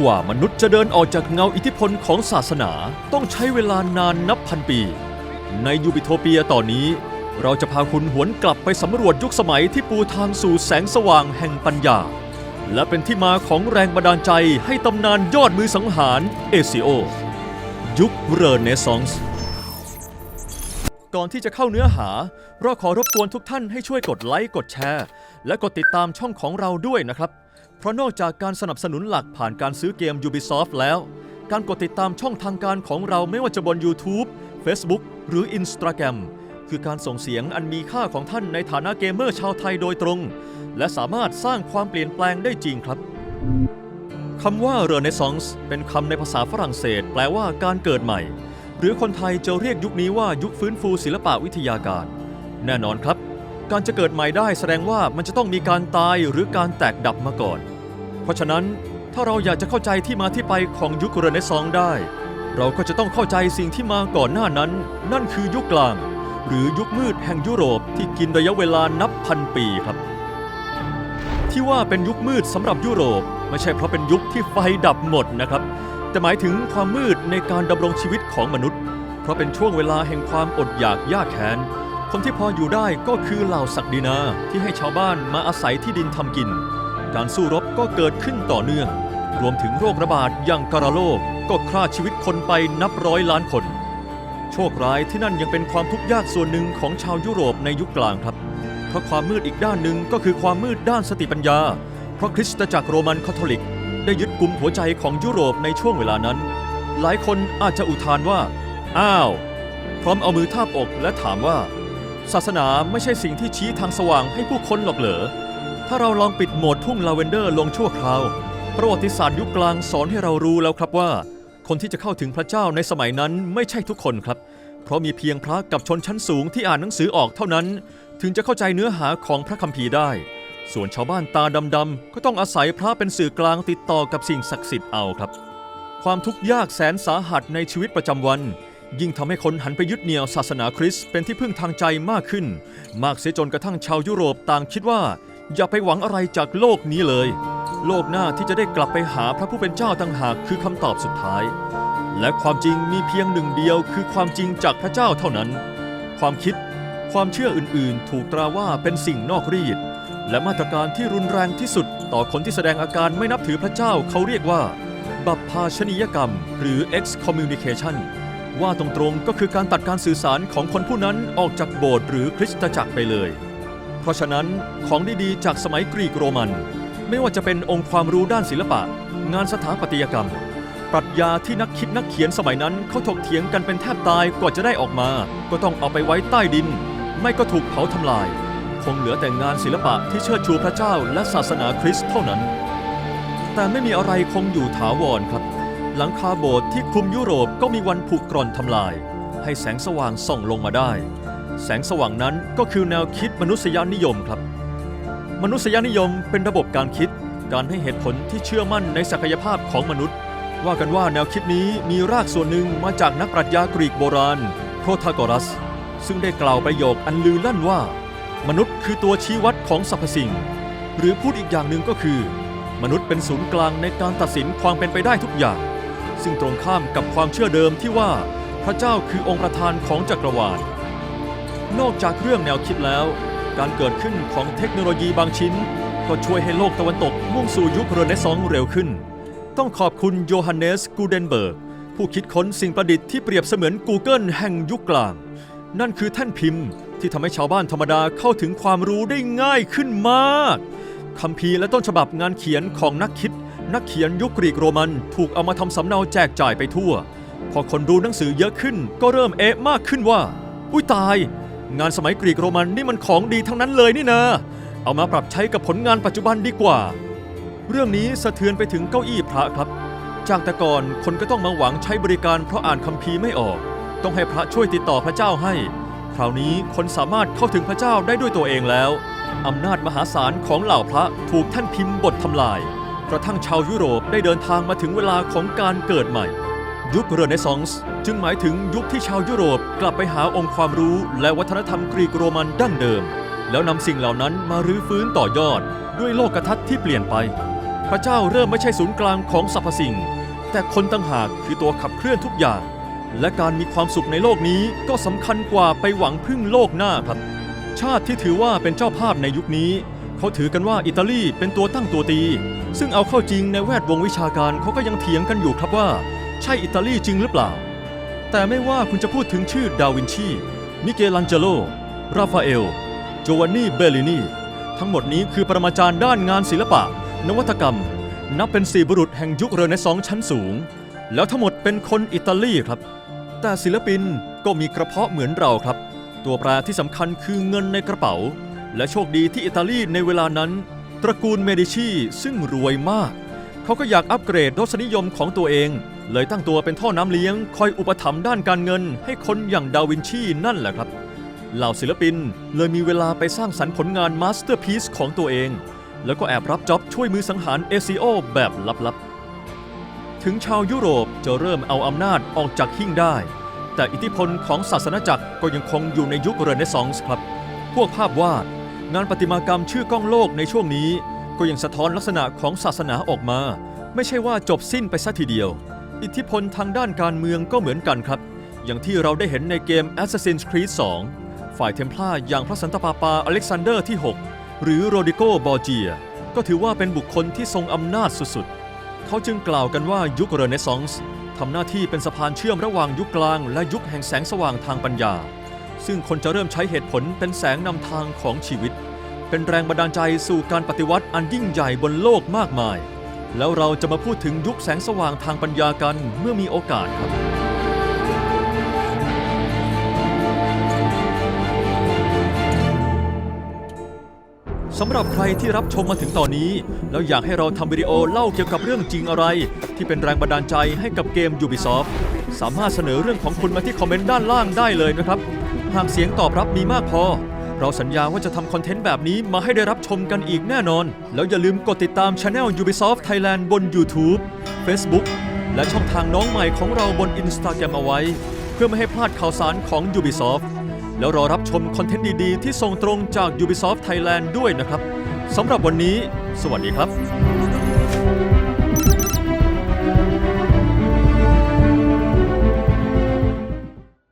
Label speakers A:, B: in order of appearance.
A: กว่ามนุษย์จะเดินออกจากเงาอิทธิพลของศาสนาต้องใช้เวลานานนับพันปี ในยูบิโทเปียตอนนี้ เราจะพาคุณหวนกลับไปสำรวจยุคสมัยที่ปูทางสู่แสงสว่างแห่งปัญญา และเป็นที่มาของแรงบันดาลใจให้ตำนานยอดมือสังหารเอซิโอ ยุคเรเนซองส์ ก่อนที่จะเข้าเนื้อหา เราขอรบกวนทุกท่านให้ช่วยกดไลค์กดแชร์ และกดติดตามช่องของเราด้วยนะครับ เพราะนอกจากการสนับสนุนหลักผ่านการซื้อเกม Ubisoft แล้ว การกดติดตามช่องทางการของเราไม่ว่าจะบน YouTube Facebook หรือ Instagram คือการส่งเสียงอันมีค่าของท่านในฐานะเกมเมอร์ชาวไทยโดยตรง และสามารถสร้างความเปลี่ยนแปลงได้จริงครับคำว่า Renaissance เป็นคำในภาษาฝรั่งเศส แปลว่าการเกิดใหม่ หรือคนไทยจะเรียกยุคนี้ว่ายุคฟื้นฟูศิลปะวิทยาการ แน่นอนครับ การจะเกิดใหม่ได้แสดงว่ามันจะต้องมีการตายหรือการแตกดับมาก่อน เพราะฉะนั้นถ้าเราอยากจะเข้าใจที่มาที่ไปของยุคเรเนซองส์ได้ เราก็จะต้องเข้าใจสิ่งที่มาก่อนหน้านั้น นั่นคือยุคกลาง หรือยุคมืดแห่งยุโรปที่กินระยะเวลานับพันปีครับ ที่ว่าเป็นยุคมืดสำหรับยุโรป ไม่ใช่เพราะเป็นยุคที่ไฟดับหมดนะครับ แต่หมายถึงความมืดในการดำรงชีวิตของมนุษย์ เพราะเป็นช่วงเวลาแห่งความอดอยากยากแค้น คนที่พออยู่ได้ก็คือเหล่าศักดินาที่ให้ชาวบ้านมาอาศัยที่ดินทำกิน การสู้รบก็เกิดขึ้นต่อเนื่อง รวมถึงโรคระบาดอย่างกระโรคก็ฆ่าชีวิตคนไปนับร้อยล้านคน โชคร้ายที่นั่นยังเป็นความทุกข์ยากส่วนหนึ่งของชาวยุโรปในยุคกลางครับ เพราะความมืดอีกด้านหนึ่งก็คือความมืดด้านสติปัญญา เพราะคริสตจักรโรมันคาทอลิก ได้ยึดกุมหัวใจของยุโรปในช่วงเวลานั้น หลายคนอาจจะอุทานว่า อ้าว พร้อมเอามือทาบอกและถามว่า ศาสนาไม่ใช่สิ่งที่ชี้ทางสว่างให้ผู้คนหรอกเหรอถ้าเราลองปิดโหมดทุ่งลาเวนเดอร์ลงชั่วคราว ประวัติศาสตร์ยุคกลางสอนให้เรารู้แล้วครับว่า คนที่จะเข้าถึงพระเจ้าในสมัยนั้นไม่ใช่ทุกคนครับ เพราะมีเพียงพระกับชนชั้นสูงที่อ่านหนังสือออกเท่านั้น ถึงจะเข้าใจเนื้อหาของพระคัมภีร์ได้ ส่วนชาวบ้านตาดำๆก็ต้องอาศัยพระเป็นสื่อกลางติดต่อกับสิ่งศักดิ์สิทธิ์เอาครับ ความทุกข์ยากแสนสาหัสในชีวิตประจำวัน ยิ่งทำให้คนหันไปยึดเหนี่ยวศาสนาคริสต์เป็นที่พึ่งทางใจมากขึ้น มากเสียจนกระทั่งชาวยุโรปต่างคิดว่า อย่าไปหวังอะไรจากโลกนี้เลย โลกหน้าที่จะได้กลับไปหาพระผู้เป็นเจ้าต่างหากคือคำตอบสุดท้าย และความจริงมีเพียงหนึ่งเดียวคือความจริงจากพระเจ้าเท่านั้น ความคิดความเชื่ออื่นๆ ถูกตราว่าเป็นสิ่งนอกรีด และมาตรการที่รุนแรงที่สุด ต่อคนที่แสดงอาการไม่นับถือพระเจ้าเขาเรียกว่า บัพพาชนียกรรม หรือ excommunication ว่าตรงๆก็คือการตัดการสื่อสารของคนผู้นั้นออกจากโบสถ์หรือคริสตจักรไปเลย เพราะฉะนั้นของดีๆจากสมัยกรีกโรมัน ไม่ว่าจะเป็นองค์ความรู้ด้านศิลปะ งานสถาปัตยกรรม ปรัชญาที่นักคิดนักเขียนสมัยนั้นเขาถกเถียงกันเป็นแทบตายกว่าจะได้ออกมา ก็ต้องเอาไปไว้ใต้ดิน ไม่ก็ถูกเผาทำลาย คงเหลือแต่งานศิลปะที่เชิดชูพระเจ้าและศาสนาคริสต์เท่านั้น แต่ไม่มีอะไรคงอยู่ถาวรครับ หลังคาโบสถ์ที่คลุมยุโรปก็มีวันผุกร่อนทำลาย ให้แสงสว่างส่องลงมาได้ แสงสว่างนั้นก็คือแนวคิดมนุษยนิยมครับ มนุษยนิยมเป็นระบบการคิด การให้เหตุผลที่เชื่อมั่นในศักยภาพของมนุษย์ ว่ากันว่าแนวคิดนี้มีรากส่วนหนึ่งมาจากนักปรัชญากรีกโบราณ โพทากอรัส ซึ่งได้กล่าวประโยคอันลือลั่นว่า มนุษย์คือตัวชี้วัดของสรรพสิ่ง หรือพูดอีกอย่างหนึ่งก็คือ มนุษย์เป็นศูนย์กลางในการตัดสินความเป็นไปได้ทุกอย่าง ซึ่งตรงข้ามกับความเชื่อเดิมที่ว่าพระเจ้าคือองค์ประธานของจักรวาล นอกจากเรื่องแนวคิดแล้ว การเกิดขึ้นของเทคโนโลยีบางชิ้น ก็ช่วยให้โลกตะวันตกมุ่งสู่ยุคเรเนซองส์เร็วขึ้น ต้องขอบคุณโยฮันเนสกูเดนเบิร์กผู้คิดค้นสิ่งประดิษฐ์ที่เปรียบเสมือน Google แห่งยุคกลาง นั่นคือแท่นพิมพ์ที่ทำให้ชาวบ้านธรรมดาเข้าถึงความรู้ได้ง่ายขึ้นมากคัมภีร์และต้นฉบับงานเขียนของนักคิด นักเขียนยุคกรีกโรมันถูกเอามาทำสำเนาแจกจ่ายไปทั่ว พอคนรู้หนังสือเยอะขึ้น ก็เริ่มเอะมากขึ้นว่า อุ้ยตาย งานสมัยกรีกโรมันนี่มันของดีทั้งนั้นเลยนี่นะ เอามาปรับใช้กับผลงานปัจจุบันดีกว่า เรื่องนี้สะเทือนไปถึงเก้าอี้พระครับ จากแต่ก่อนคนก็ต้องมาหวังใช้บริการเพราะอ่านคัมภีร์ไม่ออก ต้องให้พระช่วยติดต่อพระเจ้าให้ คราวนี้คนสามารถเข้าถึงพระเจ้าได้ด้วยตัวเองแล้วอำนาจมหาศาลของเหล่าพระถูกท่านพิมพ์บททำลาย กระทั่งชาวยุโรปได้เดินทางมาถึงเวลาของการเกิดใหม่ ยุคเรเนซองส์จึงหมายถึงยุคที่ชาวยุโรปกลับไปหาองค์ความรู้และวัฒนธรรมกรีกโรมันดั้งเดิม แล้วนำสิ่งเหล่านั้นมารื้อฟื้นต่อยอด ด้วยโลกทัศน์ที่เปลี่ยนไป พระเจ้าเริ่มไม่ใช่ศูนย์กลางของสรรพสิ่ง แต่คนต่างหากคือตัวขับเคลื่อนทุกอย่าง และการมีความสุขในโลกนี้ก็สำคัญกว่าไปหวังพึ่งโลกหน้าครับ ชาติที่ถือว่าเป็นเจ้าภาพในยุคนี้ เขาถือกันว่าอิตาลีเป็นตัวตั้งตัวตี ซึ่งเอาเข้าจริงในแวดวงวิชาการเขาก็ยังเถียงกันอยู่ครับว่า ใช่อิตาลีจริงหรือเปล่า แต่ไม่ว่าคุณจะพูดถึงชื่อดาวินชี มิเกลันเจโล ราฟาเอล โจวานนีเบลลินี ทั้งหมดนี้คือปรมาจารย์ด้านงานศิลปะ นวัตกรรม นับเป็นสี่บุรุษแห่งยุคเรเนซองส์ชั้นสูง แล้วทั้งหมดเป็นคนอิตาลีครับ แต่ศิลปินก็มีกระเพาะเหมือนเราครับ ตัวแปรที่สำคัญคือเงินในกระเป๋า และโชคดีที่อิตาลีในเวลานั้น ตระกูลเมดิชีซึ่งรวยมาก เขาก็อยากอัปเกรดรสนิยมของตัวเอง เลยตั้งตัวเป็นท่อน้ำเลี้ยง คอยอุปถัมภ์ด้านการเงิน ให้คนอย่างดาวินชีนั่นแหละครับ เหล่าศิลปินเลยมีเวลาไปสร้างสรรค์ผลงานมาสเตอร์พีซของตัวเอง แล้วก็แอบรับจ็อบช่วยมือสังหารเอซิโอแบบลับๆ ถึงชาวยุโรปจะเริ่มเอาอำนาจออกจากหิ้งได้ แต่อิทธิพลของศาสนาจักรก็ยังคงอยู่ในยุคเรเนซองส์ครับ พวกภาพวาด งานประติมากรรมชื่อกล้องโลกในช่วงนี้ ก็ยังสะท้อนลักษณะของศาสนาออกมา ไม่ใช่ว่าจบสิ้นไปซะทีเดียว อิทธิพลทางด้านการเมืองก็เหมือนกันครับ อย่างที่เราได้เห็นในเกม Assassin's Creed 2 ฝ่ายเทมพลาอย่างพระสันตะปาปาอเล็กซานเดอร์ที่ 6 หรือโรดิโกบอร์เจีย ก็ถือว่าเป็นบุคคลที่ทรงอำนาจสุดๆ เขาจึงกล่าวกันว่ายุคเรเนซองส์ทำหน้าที่เป็นสะพานเชื่อมระหว่างยุคกลาง และยุคแห่งแสงสว่างทางปัญญา ซึ่งคนจะเริ่มใช้เหตุผลเป็นแสงนำทางของชีวิต เป็นแรงบันดาลใจสู่การปฏิวัติอันยิ่งใหญ่บนโลกมากมาย แล้วเราจะมาพูดถึงยุคแสงสว่างทางปัญญากันเมื่อมีโอกาสครับ สำหรับใครที่รับชมมาถึงตอนนี้ แล้วอยากให้เราทำวิดีโอเล่าเกี่ยวกับเรื่องจริงอะไร ที่เป็นแรงบันดาลใจให้กับเกม Ubisoft สามารถเสนอเรื่องของคุณมาที่คอมเมนต์ด้านล่างได้เลยนะครับ หากเสียงตอบรับมีมากพอ เราสัญญาว่าจะทำคอนเทนต์แบบนี้มาให้ได้รับชมกันอีกแน่นอน แล้วอย่าลืมกดติดตามช anel Ubisoft Thailand บน YouTube Facebook และช่องทางน้องใหม่ของเราบน Instagram เอาไว้ เพื่อไม่ให้พลาดข่าวสารของ Ubisoft แล้วรอรับชมคอนเทนต์ดี ๆ ที่ส่งตรงจาก Ubisoft Thailand ด้วยนะครับสำหรับวันนี้ สวัสดีครับ